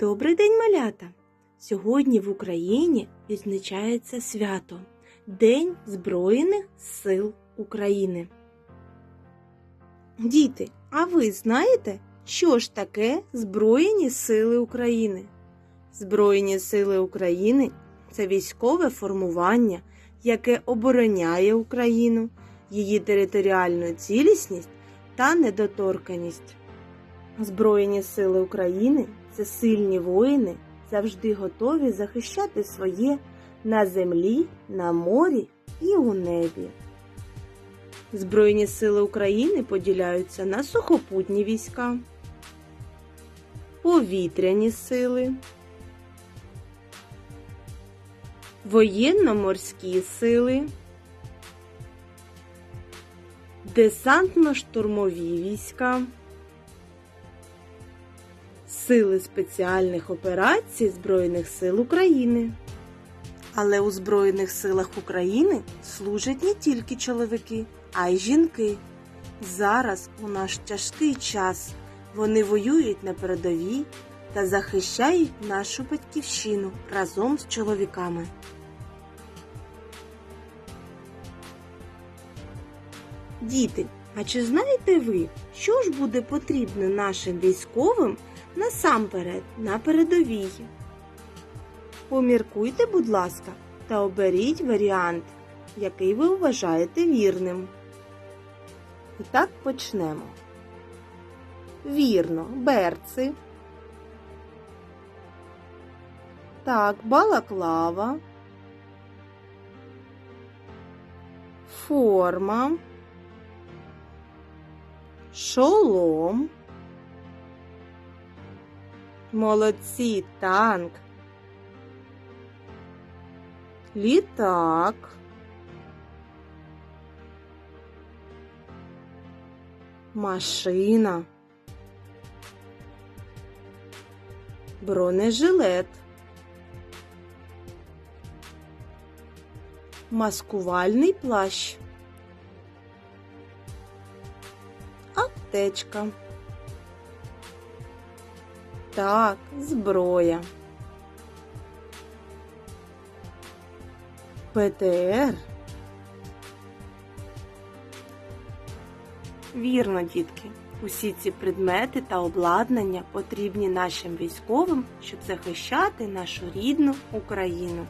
Добрий день, малята! Сьогодні в Україні відзначається свято День Збройних сил України. Діти, а ви знаєте, що ж таке Збройні сили України? Збройні сили України це військове формування, яке обороняє Україну, її територіальну цілісність та недоторканість. Збройні сили України це сильні воїни, завжди готові захищати своє на землі, на морі і у небі. Збройні сили України поділяються на сухопутні війська, повітряні сили, воєнно-морські сили, десантно-штурмові війська. Сили спеціальних операцій Збройних сил України. Але у Збройних силах України служать не тільки чоловіки, а й жінки. Зараз у наш тяжкий час вони воюють на передовій та захищають нашу батьківщину разом з чоловіками. Діти, а чи знаєте ви, що ж буде потрібно нашим військовим насамперед на передовій? Поміркуйте, будь ласка, та оберіть варіант, який ви вважаєте вірним. І так почнемо. Вірно, берци. Так, балаклава. Форма. Шолом. Молодці танк. Літак. Машина. Бронежилет. Маскувальний плащ. Аптечка. Так, зброя. ПТР. Вірно, дітки. Усі ці предмети та обладнання потрібні нашим військовим, щоб захищати нашу рідну Україну.